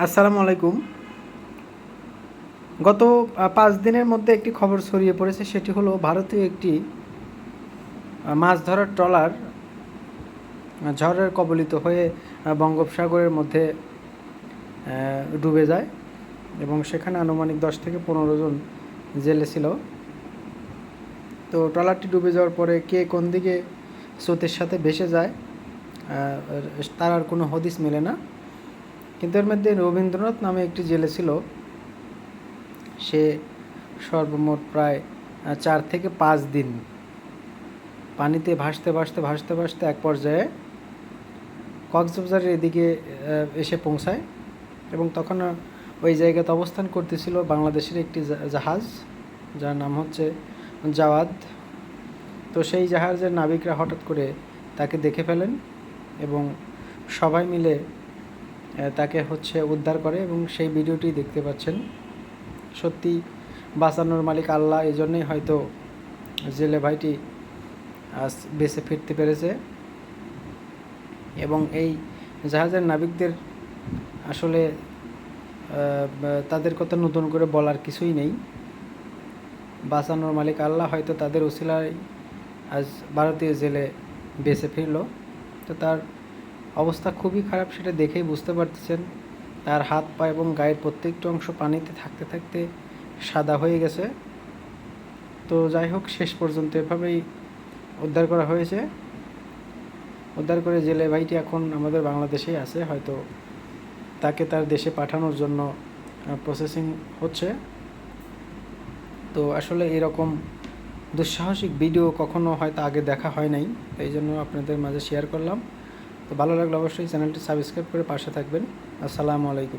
আসসালামু আলাইকুম। গত পাঁচ দিনের মধ্যে একটি খবর ছড়িয়ে পড়েছে, সেটি হলো ভারতীয় একটি মাছ ধরার ট্রলার ঝড়ের কবলিত হয়ে বঙ্গোপসাগরের মধ্যে ডুবে যায় এবং সেখানে আনুমানিক দশ থেকে পনেরো জন জেলে ছিল। তো ট্রলারটি ডুবে যাওয়ার পরে কে কোন দিকে স্রোতের সাথে ভেসে যায় তার আর কোনো হদিস মেলে না। কিন্তু এর মধ্যে রবীন্দ্রনাথ নামে একটি জেলে ছিল। সে সর্বমোট প্রায় চার থেকে পাঁচ দিন পানিতে ভাসতে ভাসতে ভাসতে ভাসতে এক পর্যায়ে কক্সবাজারের এদিকে এসে পৌঁছায় এবং তখন ওই জায়গাতে অবস্থান করতেছিল বাংলাদেশের একটি জাহাজ, যার নাম হচ্ছে জাওয়াদ তো সেই জাহাজের নাবিকরা হঠাৎ করে তাকে দেখে ফেলেন এবং সবাই মিলে তাকে হচ্ছে উদ্ধার করে এবং সেই ভিডিওটি দেখতে পাচ্ছেন। সত্যি বাঁচানোর মালিক আল্লাহ এই জন্যই হয়তো জেলে ভাইটি আজ বেঁচে ফিরতে পেরেছে। এবং এই জাহাজের নাবিকদের আসলে তাদের কথা নতুন করে বলার কিছুই নেই। বাঁচানোর মালিক আল্লাহ হয়তো তাদের উসিলায় আজ ভারতীয় জেলে বেঁচে ফিরল। তো তার অবস্থা খুবই খারাপ সেটা দেখেই বুঝতে পারতেছেন। তার হাত, পা এবং গায়ের প্রত্যেকটি অংশ পানিতে থাকতে থাকতে সাদা হয়ে গেছে। তো যাই হোক, শেষ পর্যন্ত এভাবেই উদ্ধার করা হয়েছে। উদ্ধার করে জেলে ভাইটি এখন আমাদের বাংলাদেশেই আছে। হয়তো তাকে তার দেশে পাঠানোর জন্য প্রসেসিং হচ্ছে। তো আসলে এরকম দুঃসাহসিক ভিডিও কখনো হয়তো আগে দেখা হয় নাই। এই জন্য আপনাদের মাঝে শেয়ার করলাম। তো ভালো লাগলে অবশ্যই চ্যানেলটি সাবস্ক্রাইব করে পাশে থাকবেন। আসসালামু আলাইকুম।